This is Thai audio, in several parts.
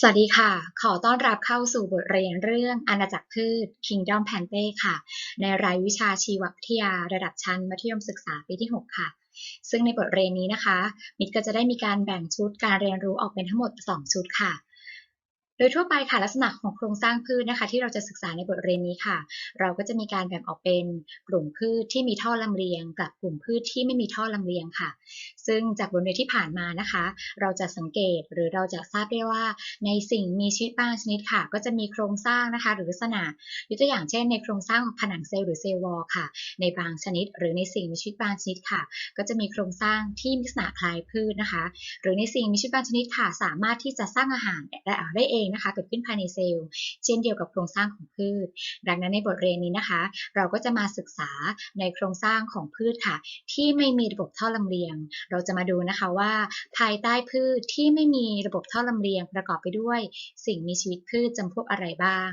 สวัสดีค่ะ ขอต้อนรับเข้าสู่บทเรียนเรื่องอาณาจักรพืช Kingdom p a n t e ค่ะ ในรายวิชาชีววิทยาระดับชั้นมัธยมศึกษาปีที่ 6 ค่ะ ซึ่งในบทเรียนนี้นะคะ มิตรก็จะได้มีการแบ่งชุดการเรียนรู้ออกเป็นทั้งหมด 2 ชุดค่ะ โดยทั่วไปค่ะลักษณะของโครงสร้างพืชนะคะ ที่เราจะศึกษาในบทเรียนนี้ค่ะ เราก็จะมีการแบ่งออกเป็นกลุ่มพืชที่มีท่อลำเลียง กับกลุ่มพืชที่ไม่มีท่อลำเลียงค่ะ ซึ่งจากบทเรียนที่ผ่านมานะคะ เราจะสังเกตหรือเราจะทราบได้ว่า ในสิ่งมีชีวิตบางชนิดค่ะ ก็จะมีโครงสร้างนะคะ หรือลักษณะยกตัวอย่างเช่น ในโครงสร้างของผนังเซลล์หรือเซลล์วอลค่ะ ในบางชนิด หรือในสิ่งมีชีวิตบางชนิดค่ะ ก็จะมีโครงสร้างที่มีลักษณะคล้ายพืชนะคะ หรือในสิ่งมีชีวิตบางชนิดค่ะ สามารถที่จะสร้างอาหารได้เองนะคะ เกิดขึ้นภายในเซลล์ เช่นเดียวกับโครงสร้างของพืช ดังนั้นในบทเรียนนี้นะคะ เราก็จะมาศึกษาในโครงสร้างของพืชค่ะ ที่ไม่มีระบบท่อลำเลียง เราจะมาดูนะคะว่า ภายใต้พืชที่ไม่มีระบบท่อลำเลียง ประกอบไปด้วย สิ่งมีชีวิตพืชจำพวกอะไรบ้าง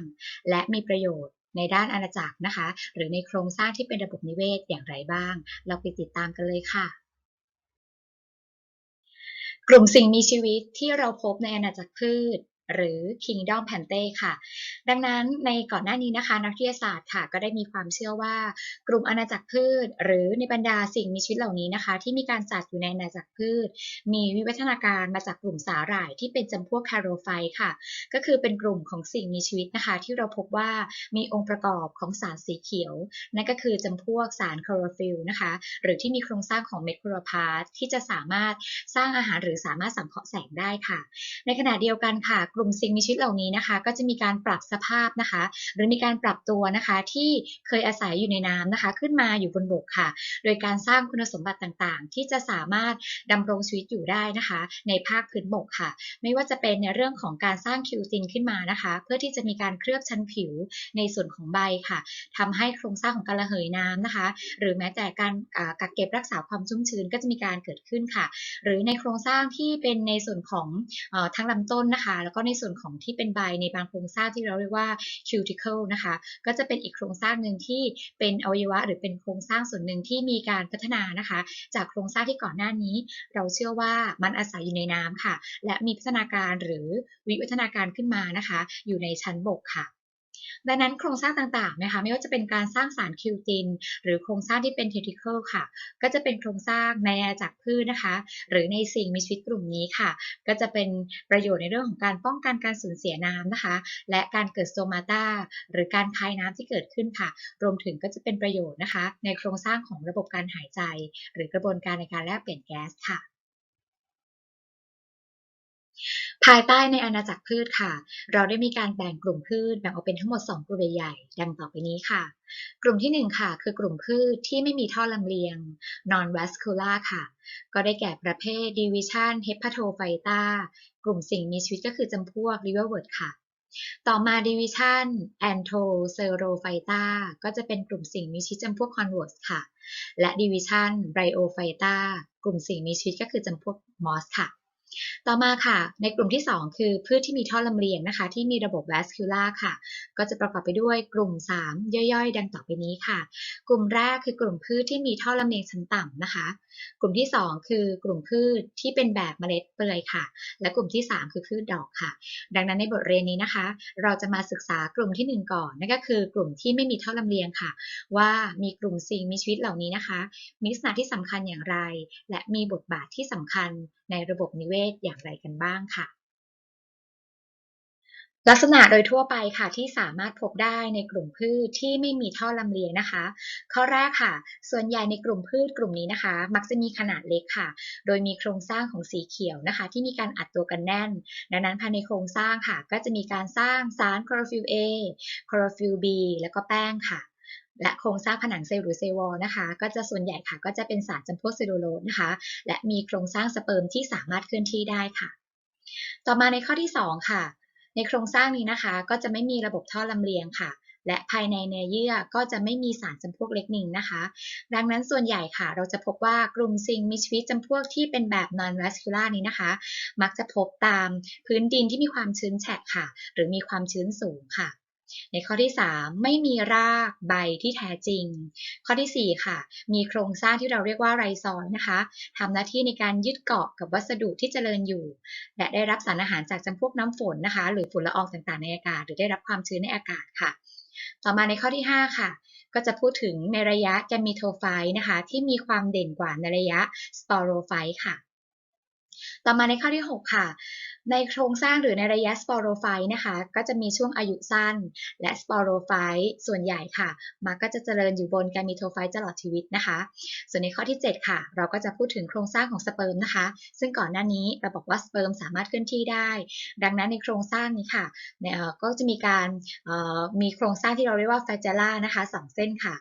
และมีประโยชน์ในด้านอาณาจักรนะคะ หรือในโครงสร้างที่เป็นระบบนิเวศอย่างไรบ้าง เราไปติดตามกันเลยค่ะ กลุ่มสิ่งมีชีวิตที่เราพบในอาณาจักรพืช หรือ Kingdom p a n t e ค่ะ ดังนั้นในก่อนหน้านี้นะคะ นักวิทยาศาสตร์ค่ะ ก็ได้มีความเชื่อว่ากลุ่มอาณาจักรพืช หรือในบรรดาสิ่งมีชีวิตเหล่านี้นะคะ ที่มีการจัดอยู่ในอาณาจักรพืช มีวิวัฒนาการมาจากกลุ่มสาหร่ายที่เป็นจำพวกคาร์โรไฟค่ะ ก็คือเป็นกลุ่มของสิ่งมีชีวิตนะคะ ที่เราพบว่ามีองค์ประกอบของสารสีเขียว นั่นก็คือจำพวกสารคลอโรฟิลนะคะ หรือที่มีโครงสร้างของเมดโครพาสที่จะสามารถสร้างอาหารหรือสามารถสังเคราะห์แสงได้ค่ะ ในขณะเดียวกันค่ะกลุ่มสิ่งมีชีวิตเหล่านี้นะคะ ก็จะมีการปรับสภาพนะคะ หรือมีการปรับตัวนะคะที่เคยอาศัยอยู่ในน้ำนะคะ ขึ้นมาอยู่บนบกค่ะ โดยการสร้างคุณสมบัติต่างๆ ที่จะสามารถดำรงชีวิตอยู่ได้นะคะ ในภาคพื้นบกค่ะ ไม่ว่าจะเป็นในเรื่องของการสร้างคิวตินขึ้นมานะคะ เพื่อที่จะมีการเคลือบชั้นผิวในส่วนของใบค่ะทำให้โครงสร้างของการระเหยน้ำนะคะ หรือแม้แต่การกักเก็บรักษาความชุ่มชื้นก็จะมีการเกิดขึ้นค่ะ หรือในโครงสร้างที่เป็นในส่วนของทั้งลำต้นนะคะ แล้วก็ในส่วนของที่เป็นใบในบางโครงสร้างที่เราเรียกว่า cuticle นะคะ ก็จะเป็นอีกโครงสร้างหนึ่งที่เป็นอวัยวะ หรือเป็นโครงสร้างส่วนหนึ่งที่มีการพัฒนานะคะ จากโครงสร้างที่ก่อนหน้านี้ เราเชื่อว่ามันอาศัยอยู่ในน้ำค่ะ และมีพัฒนาการหรือวิวัฒนาการขึ้นมานะคะ อยู่ในชั้นบกค่ะ ดังนั้นโครงสร้างต่างๆนะคะไม่ว่าจะเป็นการสร้างสารคิวติน หรือโครงสร้างที่เป็นเทติเคิลค่ะ ก็จะเป็นโครงสร้างในอาจากพืชนะคะ หรือในสิ่งมีชีวิตกลุ่มนี้ค่ะ ก็จะเป็นประโยชน์ในเรื่องของการป้องกันการสูญเสียน้ำนะคะ และการเกิดโซมาตาหรือการคายน้ำที่เกิดขึ้นค่ะ รวมถึงก็จะเป็นประโยชน์นะคะ ในโครงสร้างของระบบการหายใจ หรือกระบวนการในการแลกเปลี่ยนแก๊สค่ะ ภายใต้ในอาณาจักรพืชค่ะ เราได้มีการแบ่งกลุ่มพืชแบ่งออกเป็นทั้งหมด 2 กลุ่มใหญ่ๆดังต่อไปนี้ค่ะ กลุ่มที่ 1 ค่ะ คือกลุ่มพืชที่ไม่มีท่อลำเลียง non vascular ค่ะ ก็ได้แก่ประเภท division hepatophyta กลุ่มสิ่งมีชีวิตก็คือจำพวก liverwort ค่ะ ต่อมา division Anthocerophyta ก็จะเป็นกลุ่มสิ่งมีชีวิตจำพวก converts ค่ะ และ division Bryophyta กลุ่มสิ่งมีชีวิตก็คือจำพวก moss ค่ะ ต่อมาค่ะ ในกลุ่มที่ 2 คือพืชที่มีท่อลำเลียงนะคะ ที่มีระบบ vascular ค่ะ ก็จะประกอบไปด้วยกลุ่ม 3 ย่อยๆ ดังต่อไปนี้ค่ะ กลุ่มแรกคือกลุ่มพืชที่มีท่อลำเลียงชั้นต่ำนะคะ กลุ่มที่ 2 คือกลุ่มพืชที่เป็นแบบเมล็ดเปลือยค่ะ และกลุ่มที่ 3 คือพืชดอกค่ะ ดังนั้นในบทเรียนนี้นะคะ เราจะมาศึกษากลุ่มที่ 1 ก่อนนั่นก็คือกลุ่มที่ไม่มีท่อลำเลียงค่ะ ว่ามีกลุ่มสิ่งมีชีวิตเหล่านี้นะคะ มีลักษณะที่สำคัญอย่างไร และมีบทบาทที่สำคัญในระบบนิเวศอย่างไรกันบ้างค่ะ ลักษณะโดยทั่วไปค่ะที่สามารถพบได้ในกลุ่มพืชที่ไม่มีท่อลำเลียงนะคะ ข้อแรกค่ะ ส่วนใหญ่ในกลุ่มพืชกลุ่มนี้นะคะ มักจะมีขนาดเล็กค่ะ โดยมีโครงสร้างของสีเขียวนะคะ ที่มีการอัดตัวกันแน่น ดังนั้นภายในโครงสร้างค่ะ ก็จะมีการสร้างสารคลอโรฟิล A คลอโรฟิล B แล้วก็แป้งค่ะ และโครงสร้างผนังเซลล์หรือเซลล์วอลนะคะ ก็จะส่วนใหญ่ค่ะ ก็จะเป็นสารจำพวกเซลลูโลสนะคะ และมีโครงสร้างสเปิร์มที่สามารถเคลื่อนที่ได้ค่ะ ต่อมาในข้อที่ 2 ค่ะ ในโครงสร้างนี้นะคะ ก็จะไม่มีระบบท่อลำเลียงค่ะ และภายในเนื้อเยื่อก็จะไม่มีสารจำพวกเล็กนิงนะคะ ดังนั้นส่วนใหญ่ค่ะ เราจะพบว่ากลุ่มสิ่งมีชีวิตจำพวกที่เป็นแบบ non vascular นี้นะคะ มักจะพบตามพื้นดินที่มีความชื้นแฉะค่ะ หรือมีความชื้นสูงค่ะ ในข้อที่ 3 ไม่มีรากใบที่แท้จริง ข้อทีสี่ 4 ค่ะ มีโครงสร้างที่เราเรียกว่าไรซอยนะคะทำหน้าที่ในการยึดเกาะกับวัสดุที่เจริญอยู่ และได้รับสารอาหารจากจำพวกน้ำฝนนะคะ หรือฝุ่นละอองต่างๆในอากาศ หรือได้รับความชื้นในอากาศค่ะ ต่อมาในข้อที่ 5 ค่ะก็จะพูดถึงในระยะแกม e โทไฟนะคะ ที่มีความเด่นกว่าในระยะสปอโรไฟค่ะ ต่อมาในข้อที่ 6 ค่ะ ในโครงสร้างหรือในระยะสปอโรไฟนะคะ ก็จะมีช่วงอายุสั้น และสปอโรไฟส่วนใหญ่ค่ะ มักก็จะเจริญอยู่บนแกม e โทไฟตลอดชีวิตนะคะ ส่วนในข้อที่ 7 ค่ะ เราก็จะพูดถึงโครงสร้างของสเปิร์มนะคะ ซึ่งก่อนหน้านี้เราบอกว่าสเปิร์มสามารถเคลื่อนที่ได้ ดังนั้นในโครงสร้างนี้ค่ะก็จะมีการมีโครงสร้างที่เราเรียกว่า flagella นะคะสองเส้นค่ะ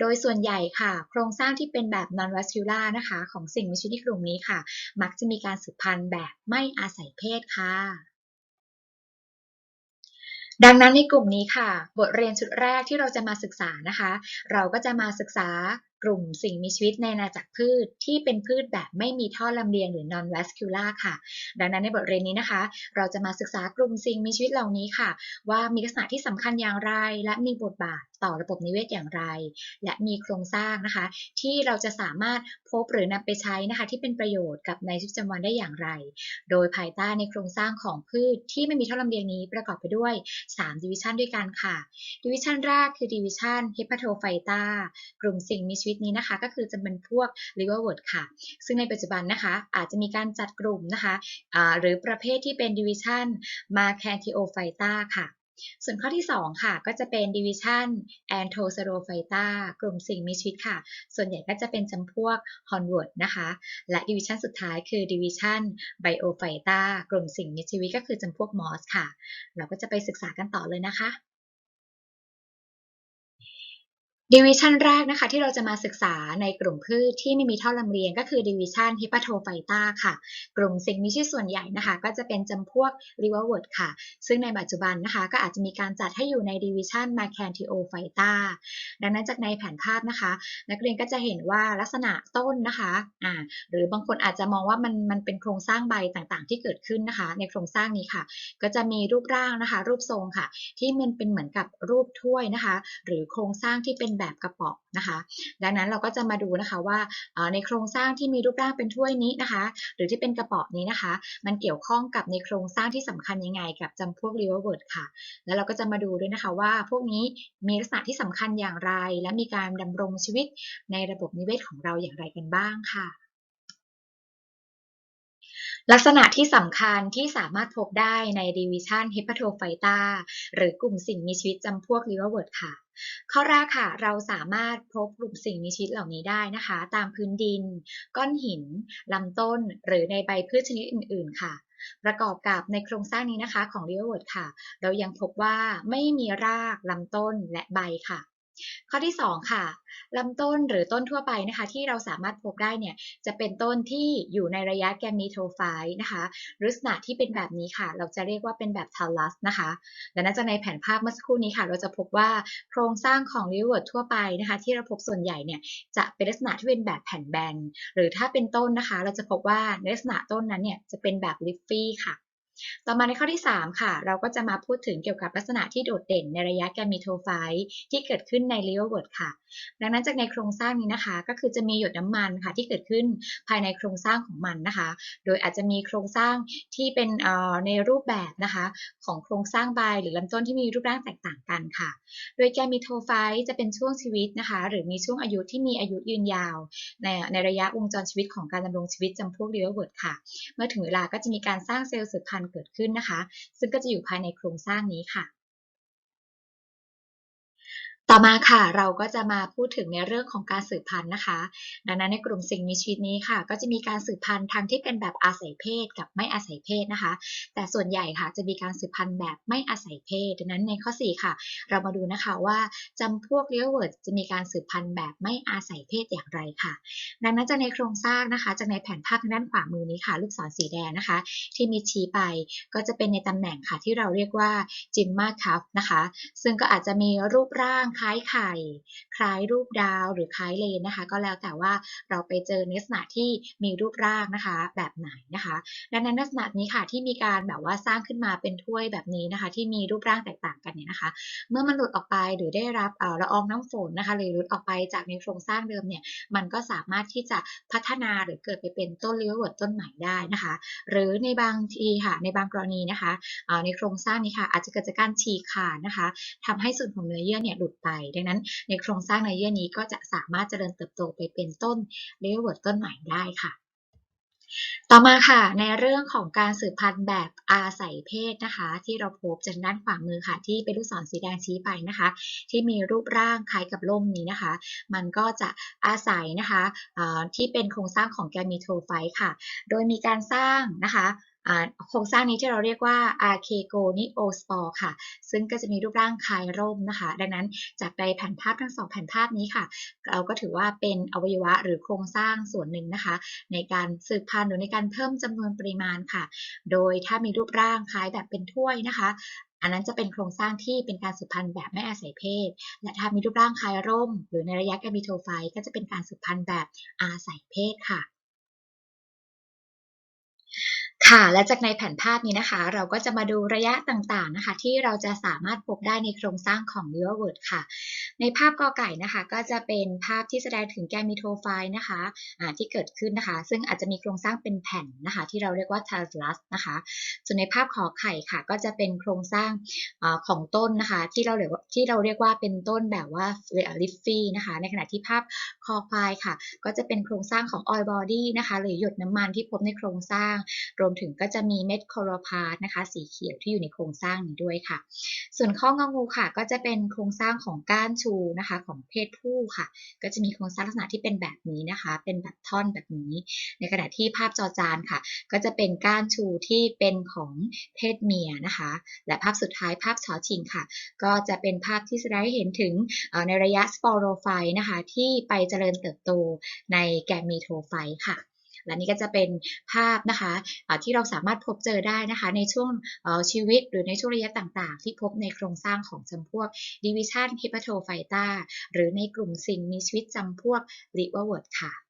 โดยส่วนใหญ่ค่ะ โครงสร้างที่เป็นแบบ non vascular นะคะ ของสิ่งมีชีวิตกลุ่มนี้ค่ะ มักจะมีการสืบพันธุ์แบบไม่อาศัยเพศค่ะ ดังนั้นในกลุ่มนี้ค่ะ บทเรียนชุดแรกที่เราจะมาศึกษานะคะ เราก็จะมาศึกษา กลุ่มสิ่งมีชีวิตในอาณาจักรพืชที่เป็นพืชแบบไม่มีท่อลำเลียงหรือ non vascular ค่ะ ดังนั้นในบทเรียนนี้นะคะ เราจะมาศึกษากลุ่มสิ่งมีชีวิตเหล่านี้ค่ะ ว่ามีลักษณะที่สำคัญอย่างไร และมีบทบาทต่อระบบนิเวศอย่างไร และมีโครงสร้างนะคะ ที่เราจะสามารถพบหรือนำไปใช้นะคะ ที่เป็นประโยชน์กับในชีวิตประจำวันได้อย่างไร โดยภายใต้ในโครงสร้างของพืชที่ไม่มีท่อลำเลียงนี้ประกอบไปด้วย3ดิวิชันด้วยกันค่ะดิวิชันแรกคือดิวิชัน Hepatophyta กลุ่มสิ่งมีชีวิตนี้นะคะ ก็คือจะเป็นพวก liverwort ค่ะ ซึ่งในปัจจุบันนะคะ อาจจะมีการจัดกลุ่มนะคะอ่าหรือประเภทที่เป็นดิวิชัน Marcantiophyta ค่ะส่วนข้อที่ 2 ค่ะ ก็จะเป็น division Anthocerophyta กลุ่มสิ่งมีชีวิตค่ะ ส่วนใหญ่ก็จะเป็นจำพวก hornwort นะคะ และ division สุดท้ายคือ division Biophyta กลุ่มสิ่งมีชีวิตก็คือจำพวก moss ค่ะ เราก็จะไปศึกษากันต่อเลยนะคะ ดิวิชันแรกนะคะที่เราจะมาศึกษาในกลุ่มพืชที่ไม่มีท่อลำเลียงก็คือดิวิชัน Hepatophyta ค่ะ กลุ่มสิ่งมีชีวิตส่วนใหญ่นะคะ ก็จะเป็นจำพวก liverwort ค่ะ ซึ่งในปัจจุบันนะคะ ก็อาจจะมีการจัดให้อยู่ในดิวิชัน Mercantophyta ดังนั้นจากในแผนภาพนะคะ นักเรียนก็จะเห็นว่าลักษณะต้นนะคะอ่าหรือบางคนอาจจะมองว่ามันมันเป็นโครงสร้างใบต่างๆ ที่เกิดขึ้นนะคะ ในโครงสร้างนี้ค่ะ ก็จะมีรูปร่างนะคะ รูปทรงค่ะ ที่มันเป็นเหมือนกับรูปถ้วยนะคะ หรือโครงสร้างที่เป็นแบบกระป๋องนะคะ ดังนั้นเราก็จะมาดูนะคะว่าในโครงสร้างที่มีรูปร่างเป็นถ้วยนี้นะคะ หรือที่เป็นกระป๋องนี้นะคะ มันเกี่ยวข้องกับในโครงสร้างที่สำคัญยังไง กับจำพวก liverwort ค่ะ แล้วเราก็จะมาดูด้วยนะคะว่าพวกนี้มีลักษณะที่สำคัญอย่างไร และมีการดำรงชีวิตในระบบนิเวศของเราอย่างไรกันบ้างค่ะ ลักษณะที่สำคัญที่สามารถพบได้ในดิวิชัน Hepatophyta หรือกลุ่มสิ่งมีชีวิตจำพวก liverwort ค่ะ ข้อแรกค่ะ เราสามารถพบกลุ่มสิ่งมีชีวิตเหล่านี้ได้นะคะ ตามพื้นดิน ก้อนหินลำต้น หรือในใบพืชชนิดอื่น ๆ ค่ะ ประกอบกับในโครงสร้างนี้นะคะของ liverwort ค่ะ เรายังพบว่าไม่มีรากลำต้นและใบค่ะ ข้อที่ 2 ค่ะลำต้นหรือต้นทั่วไปนะคะ ที่เราสามารถพบได้เนี่ยจะเป็นต้นที่อยู่ในระยะแกม e โทไฟนะคะลักษณะที่เป็นแบบนี้ค่ะ เราจะเรียกว่าเป็นแบบ thallus นะคะดังนั้นจากในแผนภาพเมื่อสักครู่นี้ค่ะ เราจะพบว่าโครงสร้างของ liverwort ทั่วไปนะคะ ที่เราพบส่วนใหญ่เนี่ยจะเป็นลักษณะที่เป็นแบบแผ่นแบนหรือถ้าเป็นต้นนะคะ เราจะพบว่าในลักษณะต้นนั้นเนี่ยจะเป็นแบบ leafy ค่ะ ต่อมาในข้อที่ 3 ค่ะ เราก็จะมาพูดถึงเกี่ยวกับลักษณะที่โดดเด่นในระยะแกม e โทไฟที่เกิดขึ้นใน liverwort ค่ะ ดังนั้นจากในโครงสร้างนี้นะคะ ก็คือจะมีหยดน้ำมันค่ะที่เกิดขึ้นภายในโครงสร้างของมันนะคะ โดยอาจจะมีโครงสร้างที่เป็นในรูปแบบนะคะของโครงสร้างใบหรือลำต้นที่มีรูปร่างแตกต่างกันค่ะ โดยแกม e โทไฟจะเป็นช่วงชีวิตนะคะ หรือมีช่วงอายุที่มีอายุยืนยาว ในในระยะวงจรชีวิตของการดำรงชีวิตจำพวก liverwort ค่ะ เมื่อถึงเวลาก็จะมีการสร้างเซลล์สืบพันธุ์เกิดขึ้นนะคะ ซึ่งก็จะอยู่ภายในโครงสร้างนี้ค่ะ ต่อมาค่ะเราก็จะมาพูดถึงในเรื่องของการสืบพันธุ์นะคะ ดังนั้นในกลุ่มสิ่งมีชีวิตนี้ค่ะ ก็จะมีการสืบพันธุ์ทั้งที่เป็นแบบอาศัยเพศกับไม่อาศัยเพศนะคะ แต่ส่วนใหญ่ค่ะจะมีการสืบพันธุ์แบบไม่อาศัยเพศ ดังนั้นในข้อ 4 ค่ะ เรามาดูนะคะว่าจำพวก liverwort จะมีการสืบพันธุ์แบบไม่อาศัยเพศอย่างไรค่ะ ดังนั้นจากในโครงสร้างนะคะจากในแผนภาพทางด้านขวามือนี้ค่ะ ลูกศรสีแดงนะคะ ที่มีชี้ไปก็จะเป็นในตำแหน่งค่ะที่เราเรียกว่าจิมมาคัฟนะคะ ซึ่งก็อาจจะมีรูปร่างคล้ายไข่ คล้ายรูปดาวหรือคล้ายเลนนะคะ ก็แล้วแต่ว่าเราไปเจอในลักษณะที่มีรูปร่างนะคะ แบบไหนนะคะ ดังนั้นลักษณะนี้ค่ะที่มีการแบบว่าสร้างขึ้นมาเป็นถ้วยแบบนี้นะคะ ที่มีรูปร่างแตกต่างกันเนี่ยนะคะ เมื่อมันหลุดออกไปหรือได้รับเอ่อละอองน้ำฝนนะคะหรือหลุดออกไปจากในโครงสร้างเดิมเนี่ยมันก็สามารถที่จะพัฒนาหรือเกิดไปเป็นต้นเลี้ยวเวิร์ดต้นใหม่ได้นะคะ หรือในบางทีค่ะในบางกรณีนะคะในโครงสร้างนี้ค่ะอาจจะเกิดจากการฉีกขาดนะคะทำให้ส่วนของเนื้อเยื่อเนี่ยหลุดไปดังนั้นในโครงสร้างเนื้อเยื่อนี้ก็จะสามารถเจริญเติบโตไปเป็นต้นเลเวิร์ต้นใหม่ได้ค่ะต่อมาค่ะในเรื่องของการสืบพันธุ์แบบอาศัยเพศนะคะ ที่เราพบจากด้านขวามือค่ะ ที่เป็นลูกศรสีแดงชี้ไปนะคะ ที่มีรูปร่างคล้ายกับล่มนี้นะคะ มันก็จะอาศัยนะคะที่เป็นโครงสร้างของแกมีโทไฟค่ะ โดยมีการสร้างนะคะ โครงสร้างนี้ที่เราเรียกว่า a r c h e g o n i o s p o r e ค่ะ ซึ่งก็จะมีรูปร่างคล้ายร่มนะคะ ดังนั้นจากในแผนภาพทั้งสองแผนภาพนี้ค่ะ เราก็ถือว่าเป็นอวัยวะหรือโครงสร้างส่วนหนึ่งนะคะ ในการสืบพันธุ์หรือในการเพิ่มจำนวนปริมาณค่ะ โดยถ้ามีรูปร่างคล้ายแบบเป็นถ้วยนะคะอันนั้นจะเป็นโครงสร้างที่เป็นการสืบพันธุ์แบบไม่อาศัยเพศ และถ้ามีรูปร่างคล้ายร่ม หรือในระยะแกมิโทไฟต์ก็จะเป็นการสืบพันธุ์แบบอาศัยเพศค่ะ ค่ะ และจากในแผนภาพนี้นะคะ เราก็จะมาดูระยะต่างๆนะคะ ที่เราจะสามารถพบได้ในโครงสร้างของ l e o w o r d ค่ะ ในภาพกอไก่นะคะ ก็จะเป็นภาพที่แสดงถึงแกมิโทไฟต์นะคะอ่าที่เกิดขึ้นนะคะ ซึ่งอาจจะมีโครงสร้างเป็นแผ่นนะคะ ที่เราเรียกว่า t a l u s นะคะ ส่วนในภาพขอไข่ค่ะ ก็จะเป็นโครงสร้างอของต้นนะคะ ที่เราเรียกว่าที่เราเรียกว่าเป็นต้นแบบว่า liffy นะคะ ในขณะที่ภาพคอควายค่ะ ก็จะเป็นโครงสร้างของ oil body นะคะ หรือหยดน้ำมันที่พบในโครงสร้าง รวมถึงก็จะมีเม็ดคโรพาสนะคะ สีเขียวที่อยู่ในโครงสร้างนี้ด้วยค่ะ ส่วนข้ององูค่ะ ก็จะเป็นโครงสร้างของก้านชูนะคะของเพศผู้ค่ะ ก็จะมีโครงสร้างลักษณะที่เป็นแบบนี้นะคะ เป็นแบบท่อนแบบนี้ ในขณะที่ภาพจอจานค่ะ ก็จะเป็นก้านชูที่เป็นของเพศเมียนะคะ และภาพสุดท้ายภาพชอชิงค่ะ ก็จะเป็นภาพที่แสดงให้เห็นถึงในระยะสปอโรไฟนะคะ ที่ไปเจริญเติบโตในแกมีโทไฟค่ะ และนี่ก็จะเป็นภาพนะคะที่เราสามารถพบเจอได้นะคะ ในช่วงชีวิตหรือในช่วงระยะต่างๆ ที่พบในโครงสร้างของจำพวก Division Hepatophyta หรือในกลุ่มสิ่งมีชีวิตจำพวก Liverwort ค่ะ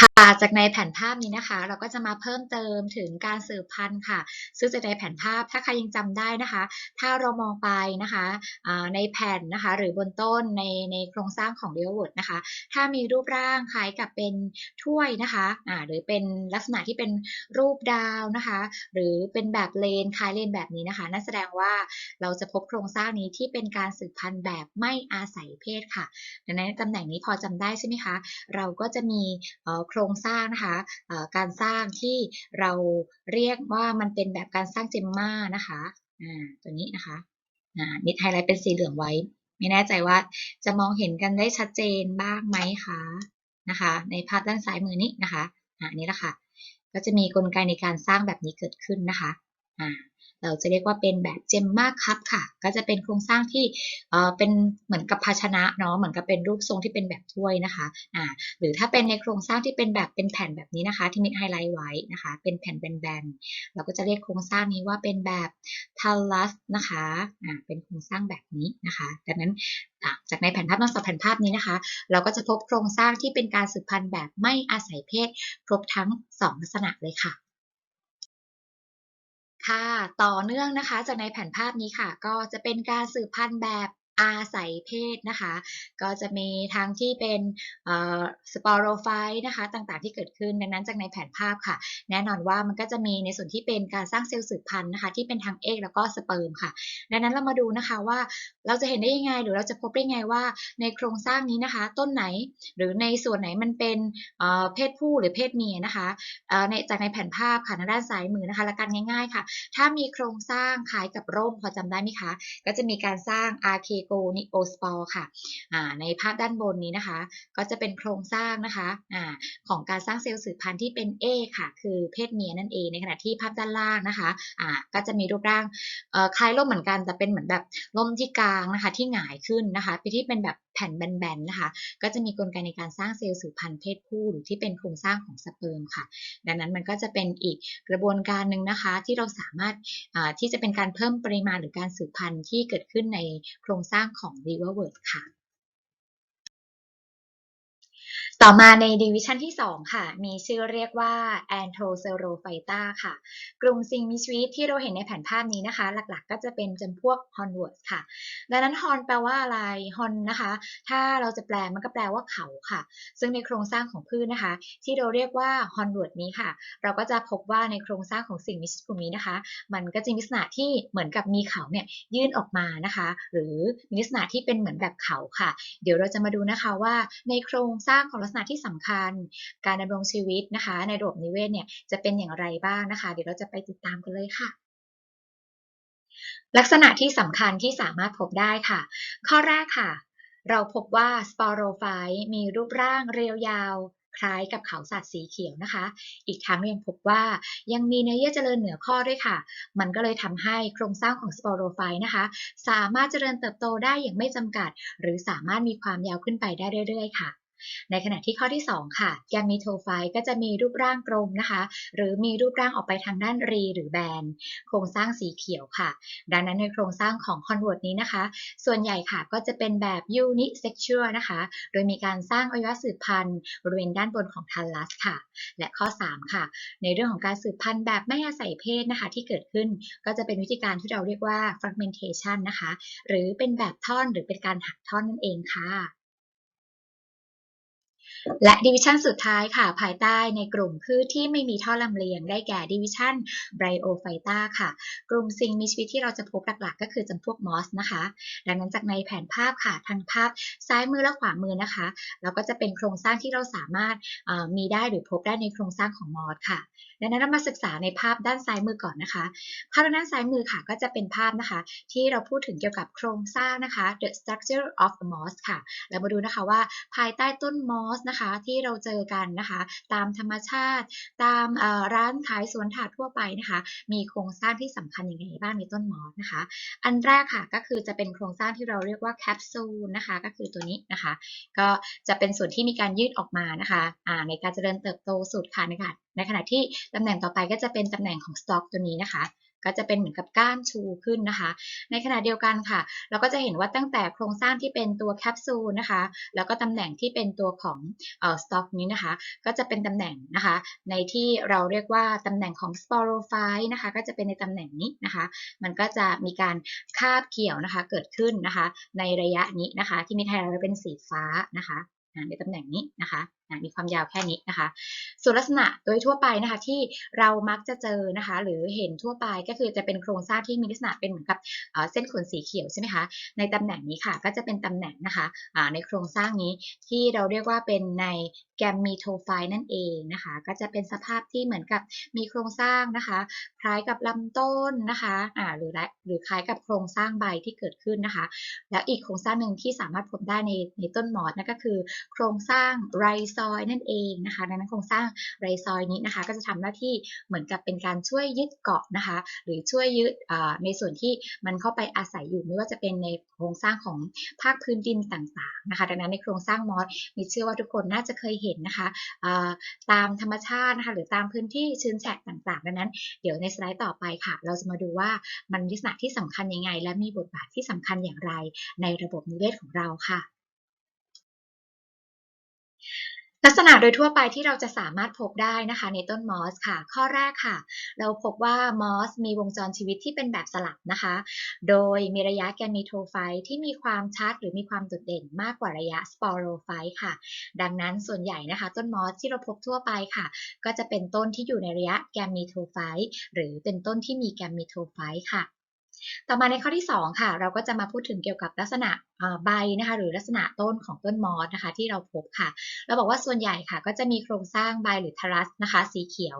ค่ะจากในแผนภาพนี้นะคะ เราก็จะมาเพิ่มเติมถึงการสืบพันธุ์ค่ะ ซึ่งจากในแผนภาพถ้าใครยังจำได้นะคะ ถ้าเรามองไปนะคะในแผ่นนะคะ หรือบนต้นในในโครงสร้างของเดลวดนะคะ ถ้ามีรูปร่างคล้ายกับเป็นถ้วยนะคะอ่าหรือเป็นลักษณะที่เป็นรูปดาวนะคะ หรือเป็นแบบเลนคล้ายเลนแบบนี้นะคะนั่นแสดงว่าเราจะพบโครงสร้างนี้ที่เป็นการสืบพันธุ์แบบไม่อาศัยเพศค่ะดังนั้นตำแหน่งนี้พอจำได้ใช่ไหมคะเราก็จะมีโครงสร้างนะคะการสร้างที่เราเรียกว่ามันเป็นแบบการสร้างเจมม่านะคะอ่าตัวนี้นะคะอ่านิดไฮไลท์เป็นสีเหลืองไว้ ไม่แน่ใจว่าจะมองเห็นกันได้ชัดเจนบ้างไหมคะนะคะ ในภาพด้านซ้ายมือนี้นะคะอ่านี่แหละค่ะก็จะมีกลไกในการสร้างแบบนี้เกิดขึ้นนะคะอ่า เราจะเรียกว่าเป็นแบบเจมมาคัพค่ะ ก็จะเป็นโครงสร้างที่เป็นเหมือนกับภาชนะเนาะเหมือนกับเป็นรูปทรงที่เป็นแบบถ้วยนะคะอ่าหรือถ้าเป็นในโครงสร้างที่เป็นแบบเป็นแผ่นแบบนี้นะคะ ที่มิดไฮไลท์ไว้นะคะ เป็นแผ่นแบนๆเราก็จะเรียกโครงสร้างนี้ว่าเป็นแบบทัลลัสนะคะอ่าเป็นโครงสร้างแบบนี้นะคะดังนั้นจากในแผนภาพทั้งสองแผนภาพนี้นะคะ เราก็จะพบโครงสร้างที่เป็นการสืบพันธุ์แบบไม่อาศัยเพศ ครบทั้งสองลักษณะเลยค่ะ ค่ะ ต่อเนื่องนะคะ จากในแผนภาพนี้ค่ะ ก็จะเป็นการสืบพันธุ์แบบ อาศัยเพศนะคะ ก็จะมีทั้งที่เป็นสปอโรไฟต์นะคะ ต่างๆที่เกิดขึ้นดังนั้นจากในแผนภาพค่ะ แน่นอนว่ามันก็จะมีในส่วนที่เป็นการสร้างเซลล์สืบพันธุ์นะคะ ที่เป็นทางเอกแล้วก็สเปิร์มค่ะ ดังนั้นเรามาดูนะคะว่าเราจะเห็นได้ยังไง หรือเราจะพบได้ยังไงว่าในโครงสร้างนี้นะคะ ต้นไหนหรือในส่วนไหนมันเป็นเพศผู้หรือเพศเมียนะคะในจากในแผนภาพค่ะทางด้านซ้ายมือนะคะหลักการง่าย ๆ ค่ะ ถ้ามีโครงสร้างคล้ายกับร่มพอจำได้ไหมคะ ก็จะมีการสร้าง archegoniosspore ค่ะในภาพด้านบนนี้นะคะ ก็จะเป็นโครงสร้างนะคะอ่าของการสร้างเซลล์สืบพันธุ์ที่เป็น A ค่ะ คือเพศเมียนั่นเอง ในขณะที่ภาพด้านล่างนะคะอ่าก็จะมีรูปร่างคล้ายร่มเหมือนกัน แต่เป็นเหมือนแบบร่มที่กลางนะคะ ที่หงายขึ้นนะคะไปที่เป็นแบบแผ่นแบนๆนะคะ ก็จะมีกลไกในการสร้างเซลล์สืบพันธุ์เพศผู้หรือที่เป็นโครงสร้างของสเปิร์มค่ะ ดังนั้นมันก็จะเป็นอีกกระบวนการหนึ่งนะคะ ที่เราสามารถที่จะเป็นการเพิ่มปริมาณหรือการสืบพันธุ์ที่เกิดขึ้นในโครงสร้างร้างของ Riverworld ค่ะ ต่อมาในดิวิชันที่ 2 ค่ะ มีชื่อเรียกว่า a n t h r o c e r o p h y t a ค่ะ กลุ่มสิ่งมีชีวิตที่เราเห็นในแผนภาพนี้นะคะ หลักๆ ก็จะเป็นจำพวก hornworts ค่ะ ดังนั้น horn แปลว่าอะไร horn นะคะ ถ้าเราจะแปลมันก็แปลว่าเขาค่ะ ซึ่งในโครงสร้างของพืชนนะคะ ที่เราเรียกว่า hornwort นี้ค่ะ เราก็จะพบว่าในโครงสร้างของสิ่งมีชีวิตกลุ่มนี้นะคะ มันก็จะมีลักษณะที่เหมือนกับมีเขาเนี่ยยื่นออกมานะคะ หรือมีลักษณะที่เป็นเหมือนแบบเขาค่ะ เดี๋ยวเราจะมาดูนะคะว่าในโครงสร้างของลักษณะที่สำคัญ การดำรงชีวิตนะคะ ในระบบนิเวศเนี่ยจะเป็นอย่างไรบ้างนะคะ เดี๋ยวเราจะไปติดตามกันเลยค่ะลักษณะที่สำคัญที่สามารถพบได้ค่ะ ข้อแรกค่ะ เราพบว่าสปอโรไฟมีรูปร่างเรียวยาว คล้ายกับเขาสัตว์สีเขียวนะคะ อีกทั้งยังพบว่ายังมีเนื้อเยื่อเจริญเหนือข้อด้วยค่ะ มันก็เลยทำให้โครงสร้างของสปอโรไฟนะคะ สามารถเจริญเติบโตได้อย่างไม่จำกัด หรือสามารถมีความยาวขึ้นไปได้เรื่อย ๆ ค่ะ ในขณะที่ข้อที่ 2 ค่ะ แกมมีโทไฟก็จะมีรูปร่างกลมนะคะ หรือมีรูปร่างออกไปทางด้านรีหรือแบน โครงสร้างสีเขียวค่ะ ดังนั้นในโครงสร้างของคอนเวิร์ตนี้นะคะ ส่วนใหญ่ค่ะก็จะเป็นแบบยูนิเซ็กชวลนะคะ โดยมีการสร้างอวัยวะสืบพันธุ์บริเวณด้านบนของทันลัสค่ะ และข้อ 3 ค่ะ ในเรื่องของการสืบพันธุ์แบบไม่อาศัยเพศนะคะ ที่เกิดขึ้นก็จะเป็นวิธีการที่เราเรียกว่า fragmentation นะคะ หรือเป็นแบบท่อนหรือเป็นการหักท่อนนั่นเองค่ะ และดิวิชันสุดท้ายค่ะ ภายใต้ในกลุ่มพืชที่ไม่มีท่อลำเลียงได้แก่ดิวิชันไบโอไฟตาค่ะ กลุ่มสิ่งมีชีวิตที่เราจะพบหลักๆ ก็คือจำพวกมอสนะคะ ดังนั้นจากในแผนภาพค่ะทางภาพซ้ายมือและขวามือนะคะ เราก็จะเป็นโครงสร้างที่เราสามารถมีได้หรือพบได้ในโครงสร้างของมอสค่ะดังนั้นเรามาศึกษาในภาพด้านซ้ายมือก่อนนะคะ ภาพด้านซ้ายมือค่ะก็จะเป็นภาพนะคะ ที่เราพูดถึงเกี่ยวกับโครงสร้างนะคะ the structure of the moss ค่ะ เรามาดูนะคะว่าภายใต้ต้นมอสนะคะที่เราเจอกันนะคะ ตามธรรมชาติ ตามร้านขายสวนถาดทั่วไปนะคะ มีโครงสร้างที่สำคัญอย่างไรบ้างในต้นมอสนะคะ อันแรกค่ะก็คือจะเป็นโครงสร้างที่เราเรียกว่าแคปซูลนะคะก็คือตัวนี้นะคะ ก็จะเป็นส่วนที่มีการยืดออกมานะคะในการเจริญเติบโตสุดค่ะนะคะ ในขณะที่ตำแหน่งต่อไปก็จะเป็นตำแหน่งของสต็อกตัวนี้นะคะ ก็จะเป็นเหมือนกับก้านชูขึ้นนะคะ ในขณะเดียวกันค่ะ เราก็จะเห็นว่าตั้งแต่โครงสร้างที่เป็นตัวแคปซูลนะคะ แล้วก็ตำแหน่งที่เป็นตัวของสต็อกนี้นะคะ ก็จะเป็นตำแหน่งนะคะ ในที่เราเรียกว่าตำแหน่งของสปอโรไฟนะคะ ก็จะเป็นในตำแหน่งนี้นะคะ มันก็จะมีการคาบเกี่ยวนะคะ เกิดขึ้นนะคะ ในระยะนี้นะคะ ที่มีไทเราเป็นสีฟ้านะคะ ในตำแหน่งนี้นะคะมีความยาวแค่นี้นะคะ ส่วนลักษณะโดยทั่วไปนะคะที่เรามักจะเจอนะคะ หรือเห็นทั่วไปก็คือจะเป็นโครงสร้างที่มีลักษณะเป็นเหมือนกับเส้นขนสีเขียวใช่ไหมคะในตำแหน่งนี้ค่ะ ก็จะเป็นตำแหน่งนะคะในโครงสร้างนี้ที่เราเรียกว่าเป็นในแกมมีโทไฟนั่นเองนะคะ ก็จะเป็นสภาพที่เหมือนกับมีโครงสร้างนะคะ คล้ายกับลำต้นนะคะอ่าหรือหรือคล้ายกับโครงสร้างใบที่เกิดขึ้นนะคะ แล้วอีกโครงสร้างหนึ่งที่สามารถพบได้ในในต้นมอสนั่นก็คือโครงสร้างไรซอยนั่นเองนะคะ ดังนั้นโครงสร้างไรซอยนี้นะคะ ก็จะทำหน้าที่เหมือนกับเป็นการช่วยยึดเกาะนะคะ หรือช่วยยึดในส่วนที่มันเข้าไปอาศัยอยู่ไม่ว่าจะเป็นในโครงสร้างของภาคพื้นดินต่างๆนะคะ ดังนั้นในโครงสร้างมอสมีเชื่อว่าทุกคนน่าจะเคยเห็นนะคะตามธรรมชาตินะคะหรือตามพื้นที่ชื้นแฉะต่างๆดังนั้น เดี๋ยวในสไลด์ต่อไปค่ะ เราจะมาดูว่ามันลักษณะที่สำคัญยังไง และมีบทบาทที่สำคัญอย่างไรในระบบนิเวศของเราค่ะ ลักษณะโดยทั่วไปที่เราจะสามารถพบได้นะคะในต้นมอสค่ะ ข้อแรกค่ะ เราพบว่ามอสมีวงจรชีวิตที่เป็นแบบสลับนะคะ โดยมีระยะแกนมีโทไฟที่มีความชัดหรือมีความโดดเด่นมากกว่าระยะสปอโรไฟค่ะ ดังนั้นส่วนใหญ่นะคะ ต้นมอสที่เราพบทั่วไปค่ะ ก็จะเป็นต้นที่อยู่ในระยะแกมมีโทไฟหรือเป็นต้นที่มีแกมมีโทไฟค่ะต่อมาในข้อที่ 2 ค่ะ เราก็จะมาพูดถึงเกี่ยวกับลักษณะ ใบนะคะหรือลักษณะต้นของต้นมอสนะคะที่เราพบค่ะ เราบอกว่าส่วนใหญ่ค่ะ ก็จะมีโครงสร้างใบหรือทารัสนะคะ สีเขียว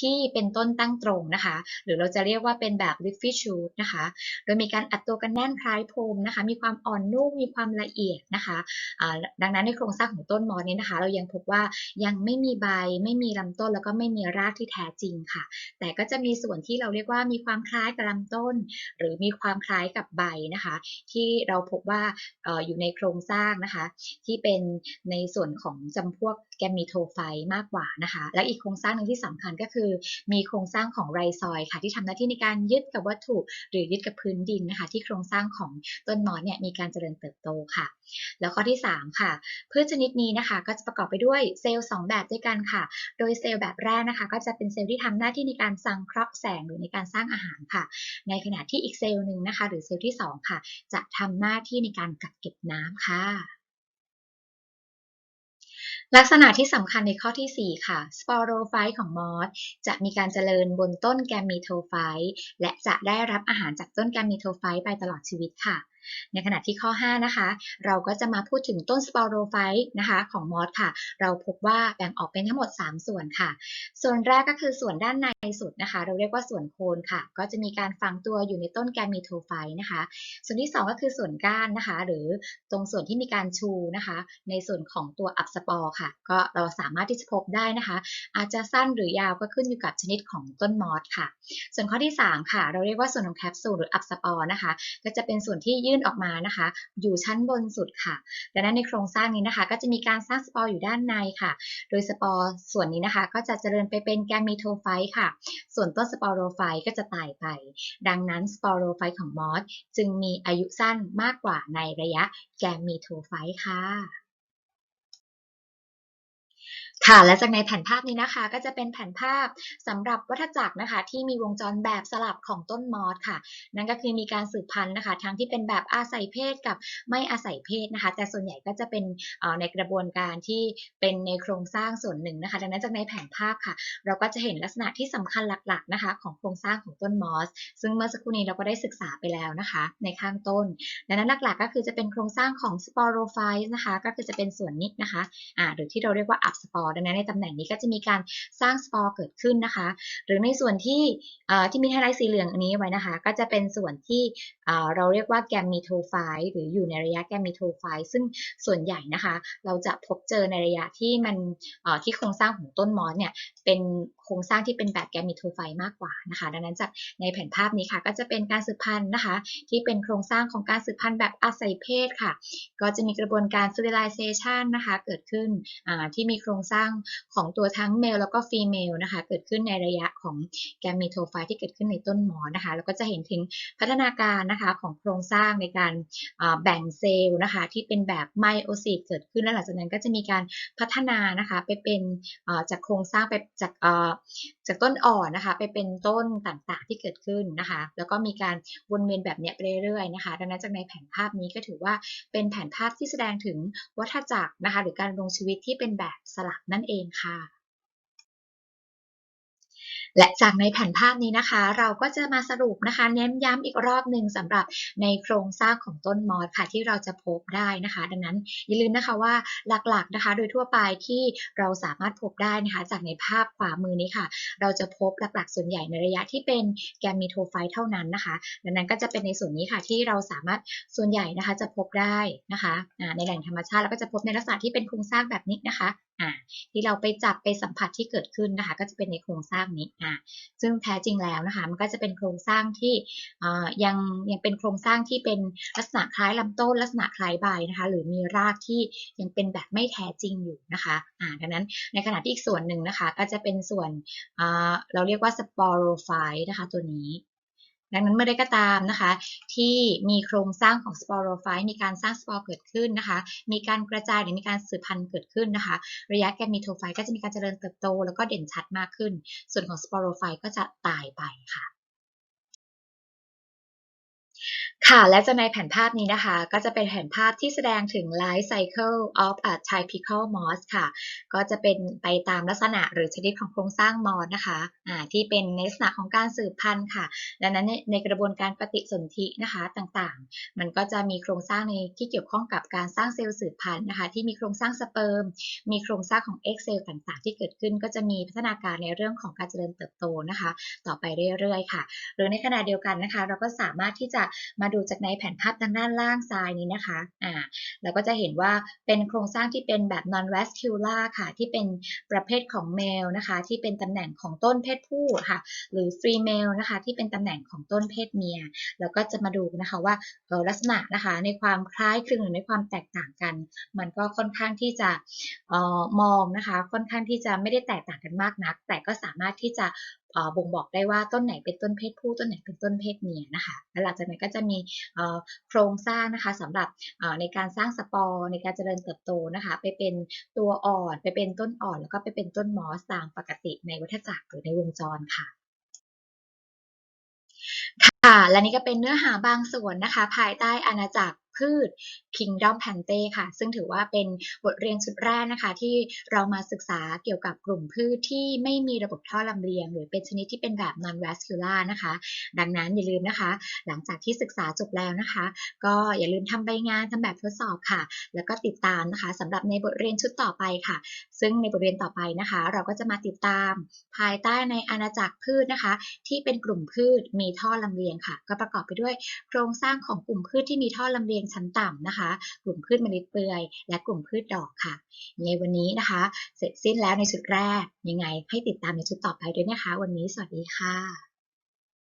ที่เป็นต้นตั้งตรงนะคะ หรือเราจะเรียกว่าเป็นแบบ leafy shoot นะคะ โดยมีการอัดตัวกันแน่นคล้ายพรมนะคะ มีความอ่อนนุ่มมีความละเอียดนะคะดังนั้นในโครงสร้างของต้นมอสนี้นะคะ เรายังพบว่ายังไม่มีใบไม่มีลำต้นแล้วก็ไม่มีรากที่แท้จริงค่ะ แต่ก็จะมีส่วนที่เราเรียกว่ามีความคล้ายกับลำต้น หรือมีความคล้ายกับใบนะคะ ที่เราพบว่าอยู่ในโครงสร้างนะคะ ที่เป็นในส่วนของจำพวกแกมมีโทไฟมากกว่านะคะ และอีกโครงสร้างหนึ่งที่สำคัญก็คือ มีโครงสร้างของไรซอยค่ะ ที่ทำหน้าที่ในการยึดกับวัตถุหรือยึดกับพื้นดินนะคะ ที่โครงสร้างของต้นมอสเนี่ยมีการเจริญเติบโตค่ะ แล้วข้อที่ 3 ค่ะพืชชนิดนี้นะคะ ก็จะประกอบไปด้วยเซลล์2แบบด้วยกันค่ะ โดยเซลล์แบบแรกนะคะ ก็จะเป็นเซลล์ที่ทำหน้าที่ในการสังเคราะห์แสงหรือในการสร้างอาหารค่ะ ในขณะที่อีกเซลล์หนึ่งนะคะ หรือเซลล์ที่ 2 ค่ะ จะทำหน้าที่ในการกักเก็บน้ำค่ะ ลักษณะที่สำคัญในข้อที่ 4 ค่ะ สปอโรไฟต์ของมอสจะมีการเจริญบนต้นแกมมีโทไฟต์และจะได้รับอาหารจากต้นแกมมีโทไฟต์ไปตลอดชีวิตค่ะ ในขณะที่ข้อ 5 นะคะ เราก็จะมาพูดถึงต้นสปอโรไฟต์นะคะของมอสค่ะ เราพบว่าแบ่งออกเป็นทั้งหมด 3 ส่วนค่ะ ส่วนแรกก็คือส่วนด้านในสุดนะคะ เราเรียกว่าส่วนโคนค่ะ ก็จะมีการฝังตัวอยู่ในต้นแกมีโทไฟต์นะคะ ส่วนที่ 2 ก็คือส่วนก้านนะคะ หรือตรงส่วนที่มีการชูนะคะ ในส่วนของตัวอักสปอร์ค่ะ ก็เราสามารถที่จะพบได้นะคะ อาจจะสั้นหรือยาวก็ขึ้นอยู่กับชนิดของต้นมอสค่ะ ส่วนข้อที่ 3 ค่ะ เราเรียกว่าส่วนของแคปซูลหรืออักสปอร์นะคะ ก็จะเป็นส่วนที่ยื่ื่นออกมานะคะ อยู่ชั้นบนสุดค่ะ ดังนั้นในโครงสร้างนี้นะคะ ก็จะมีการสร้างสปอร์อยู่ด้านในค่ะ โดยสปอร์ส่วนนี้นะคะ ก็จะเจริญไปเป็นแกมมีโทไฟต์ค่ะ ส่วนต้นสปอโรไฟต์ก็จะตายไป ดังนั้นสปอโรไฟต์ของมอสจึงมีอายุสั้นมากกว่าในระยะแกมมีโทไฟต์ค่ะ ค่ะ และจากในแผนภาพนี้นะคะ ก็จะเป็นแผนภาพสำหรับวัฏจักรนะคะ ที่มีวงจรแบบสลับของต้นมอสค่ะ นั่นก็คือมีการสืบพันธุ์นะคะ ทั้งที่เป็นแบบอาศัยเพศกับไม่อาศัยเพศนะคะ แต่ส่วนใหญ่ก็จะเป็นในกระบวนการที่เป็นในโครงสร้างส่วนหนึ่งนะคะ ดังนั้นจากในแผนภาพค่ะ เราก็จะเห็นลักษณะที่สำคัญหลักๆนะคะ ของโครงสร้างของต้นมอส ซึ่งเมื่อสักครู่นี้เราก็ได้ศึกษาไปแล้วนะคะ ในข้างต้น ดังนั้นหลักๆ ก็คือจะเป็นโครงสร้างของสปอโรไฟต์นะคะ ก็คือจะเป็นส่วนนี้นะคะอ่าหรือที่เราเรียกว่าอัพสปอร์ดังนั้นในตำแหน่งนี้ก็จะมีการสร้างสปอร์เกิดขึ้นนะคะ หรือในส่วนที่ที่มีไฮไลท์สีเหลืองอันนี้ไว้นะคะ ก็จะเป็นส่วนที่เราเรียกว่าแกมมีโทไฟหรืออยู่ในระยะแกมมีโทไฟซึ่งส่วนใหญ่นะคะ เราจะพบเจอในระยะที่มันที่โครงสร้างของต้นมอสเนี่ยเป็นโครงสร้างที่เป็นแบบแกมมีโทไฟมากกว่านะคะ ดังนั้นจากในแผนภาพนี้ค่ะ ก็จะเป็นการสืบพันธุ์นะคะ ที่เป็นโครงสร้างของการสืบพันธุ์แบบอาศัยเพศค่ะ ก็จะมีกระบวนการ fertilization นะคะ เกิดขึ้นที่มีโครงสร้างของตัวทั้ง male แล้วก็ female นะคะเกิดขึ้นในระยะของแกมมีโทไฟที่เกิดขึ้นในต้นหมอนะคะแล้วก็จะเห็นถึงพัฒนาการนะคะของโครงสร้างในการแบ่งเซลล์นะคะที่เป็นแบบไมโอซิสเกิดขึ้นแล้วหลังจากนั้นก็จะมีการพัฒนานะคะไปเป็นจากโครงสร้างไปจากจากต้นอ่อนนะคะไปเป็นต้นต่างๆที่เกิดขึ้นนะคะแล้วก็มีการวนเวียนแบบเนี้ยไปเรื่อยๆนะคะดังนั้นจากในแผนภาพนี้ก็ถือว่าเป็นแผนภาพที่แสดงถึงวัฏจักรนะคะหรือการดำรงชีวิตที่เป็นแบบสลับนั่นเองค่ะ และจากในแผนภาพนี้นะคะ เราก็จะมาสรุปนะคะ เน้นย้ำอีกรอบหนึ่งสำหรับในโครงสร้างของต้นมอสค่ะ ที่เราจะพบได้นะคะ ดังนั้นอย่าลืมนะคะว่าหลักๆนะคะ โดยทั่วไปที่เราสามารถพบได้นะคะ จากในภาพขวามือนี้ค่ะ เราจะพบหลักๆ ส่วนใหญ่ในระยะที่เป็นแกมมีโทไฟเท่านั้นนะคะ ดังนั้นก็จะเป็นในส่วนนี้ค่ะที่เราสามารถส่วนใหญ่นะคะจะพบได้นะคะในแหล่งธรรมชาติแล้วก็จะพบในลักษณะที่เป็นโครงสร้างแบบนี้นะคะ อ่าที่เราไปจับไปสัมผัสที่เกิดขึ้นนะคะ ก็จะเป็นในโครงสร้างนี้อ่าซึ่งแท้จริงแล้วนะคะ มันก็จะเป็นโครงสร้างที่อ่ายังยังเป็นโครงสร้างที่เป็นลักษณะคล้ายลำต้น ลักษณะคล้ายใบนะคะ หรือมีรากที่ยังเป็นแบบไม่แท้จริงอยู่นะคะอ่าดังนั้นในขณะที่อีกส่วนหนึ่งนะคะ ก็จะเป็นส่วนอ่าเราเรียกว่าสปอโรไฟต์นะคะ ตัวนี้ ดังนั้นเมื่อใดก็ตามนะคะ ที่มีโครงสร้างของสปอโรไฟต์มีการสร้างสปอร์เกิดขึ้นนะคะ มีการกระจายหรือมีการสืบพันธุ์เกิดขึ้นนะคะ ระยะแกมมีโทไฟต์ก็จะมีการเจริญเติบโต แล้วก็เด่นชัดมากขึ้น ส่วนของสปอโรไฟต์ก็จะตายไปค่ะ ค่ะและจะในแผนภาพนี้นะคะ ก็จะเป็นแผนภาพที่แสดงถึง life cycle of a typical moss ค่ะ ก็จะเป็นไปตามลักษณะหรือชนิดของโครงสร้างมอสนะคะอ่าที่เป็นในลักษณะของการสืบพันธุ์ค่ะ ดังนั้นในกระบวนการปฏิสนธินะคะต่างๆ มันก็จะมีโครงสร้างในที่เกี่ยวข้องกับการสร้างเซลล์สืบพันธุ์นะคะ ที่มีโครงสร้างสเปิร์มมีโครงสร้างของ X เซลล์ต่างๆ ที่เกิดขึ้น ก็จะมีพัฒนาการในเรื่องของการเจริญเติบโตนะคะ ต่อไปเรื่อยๆค่ะ หรือในขณะเดียวกันนะคะ เราก็สามารถที่จะมาดูจากในแผนภาพทางด้านล่างซ้ายนี้นะคะอ่าเราก็จะเห็นว่าเป็นโครงสร้างที่เป็นแบบ non vascular ค่ะ ที่เป็นประเภทของ male นะคะ ที่เป็นตำแหน่งของต้นเพศผู้ค่ะ หรือ female นะคะ ที่เป็นตำแหน่งของต้นเพศเมีย แล้วก็จะมาดูนะคะว่าลักษณะนะคะในความคล้ายคลึงหรือในความแตกต่างกัน มันก็ค่อนข้างที่จะออมองนะคะ ค่อนข้างที่จะไม่ได้แตกต่างกันมากนัก แต่ก็สามารถที่จะ บ่งบอกได้ว่าต้นไหนเป็นต้นเพศผู้ต้นไหนเป็นต้นเพศเมียนะคะแล้วหลังจากนั้นก็จะมีโครงสร้างนะคะสำหรับในการสร้างสปอร์ในการเจริญเติบโตนะคะไปเป็นตัวอ่อน ไปเป็นต้นอ่อน แล้วก็ไปเป็นต้นมอสตามปกติในวัฏจักรหรือในวงจรค่ะค่ะและนี่ก็เป็นเนื้อหาบางส่วนนะคะ ภายใต้อาณาจักร พืช Kingdom p a n t e ค่ะ ซึ่งถือว่าเป็นบทเรียนชุดแรกนะคะ ที่เรามาศึกษาเกี่ยวกับกลุ่มพืชที่ไม่มีระบบท่อลำเลียง หรือเป็นชนิดที่เป็นแบบ non vascular นะคะ ดังนั้นอย่าลืมนะคะ หลังจากที่ศึกษาจบแล้วนะคะ ก็อย่าลืมทำใบงานทำแบบทดสอบค่ะ แล้วก็ติดตามนะคะสำหรับในบทเรียนชุดต่อไปค่ะ ซึ่งในบทเรียนต่อไปนะคะ เราก็จะมาติดตามภายใต้ในอาณาจักรพืชนะคะ ที่เป็นกลุ่มพืชมีท่อลำเลียงค่ะ ก็ประกอบไปด้วยโครงสร้างของกลุ่มพืชที่มีท่อลำเลียงชั้นต่ำนะคะ กลุ่มพืชเมล็ดเปลือย และกลุ่มพืชดอกค่ะยังไงวันนี้นะคะ เสร็จสิ้นแล้วในชุดแรกยังไงให้ติดตามในชุดต่อไปด้วยนะคะ วันนี้สวัสดีค่ะ